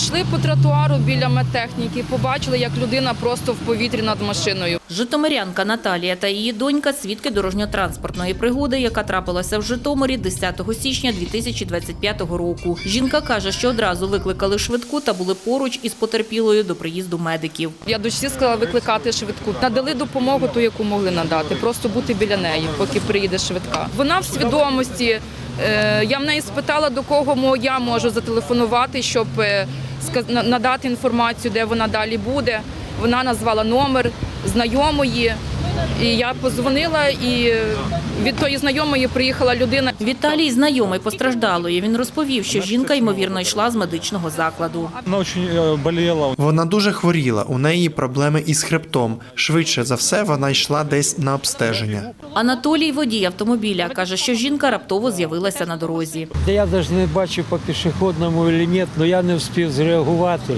Йшли по тротуару біля медтехніки, побачили, як людина просто в повітрі над машиною. Житомирянка Наталія та її донька – свідки дорожньо-транспортної пригоди, яка трапилася в Житомирі 10 січня 2025 року. Жінка каже, що одразу викликали швидку та були поруч із потерпілою до приїзду медиків. Я дочці сказала викликати швидку. Надали допомогу, ту, яку могли надати, просто бути біля неї, поки приїде швидка. Вона в свідомості. Е, Я в неї спитала, до кого я можу зателефонувати, щоб е, надати інформацію, де вона далі буде. Вона назвала номер знайомої, і я позвонила, і від тої знайомої приїхала людина. Віталій – знайомий постраждалої. Він розповів, що жінка, ймовірно, йшла з медичного закладу. Она очень э. Вона дуже хворіла, у неї проблеми із хребтом. Швидше за все, вона йшла десь на обстеження. Анатолій – водій автомобіля. Каже, що жінка раптово з'явилася на дорозі. Я навіть не бачив по пішохідному чи ні, але я не встиг зреагувати.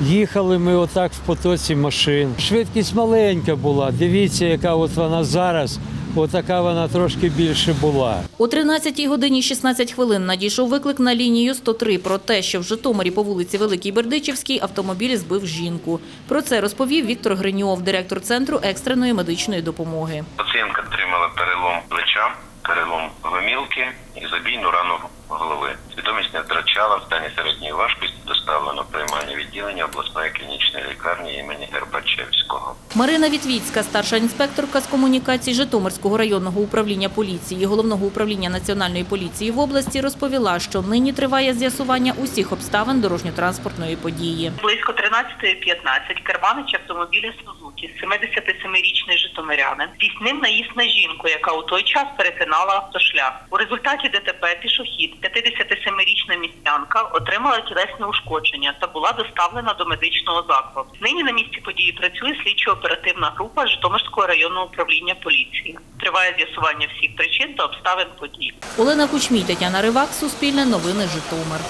Їхали ми отак в потоці машин. Швидкість маленька була. Дивіться, яка от вона зараз. Отака вона трошки більше була. О 13 годині 16 хвилин надійшов виклик на лінію 103 про те, що в Житомирі по вулиці Великій Бердичівській автомобіль збив жінку. Про це розповів Віктор Гриньов, директор Центру екстреної медичної допомоги. Пацієнтка отримала перелом плеча, перелом гомілки і забійну рану голови. Свідомість не втрачала в стані середньої важкості доставлено в приймальне відділення обласної клінічної лікарні імені Гербачевського. Марина Вітвіцька, старша інспекторка з комунікацій Житомирського районного управління поліції і головного управління національної поліції в області, розповіла, що нині триває з'ясування усіх обставин дорожньо-транспортної події. Близько 13.15 керманич автомобіля Сузукі, 77-річний житомирянин, здійснив наїзд на жінку, яка у той час перетинала автошлях. У результаті ДТП пішохід, 57-річна містянка, отримала тілесне ушкодження та була доставлена до медичного закладу. Нині на місці події працює слідчо-оперативна група Житомирського районного управління поліції. Триває з'ясування всіх причин та обставин подій. Олена Кучмій, Тетяна Ривак, Суспільне новини Житомир.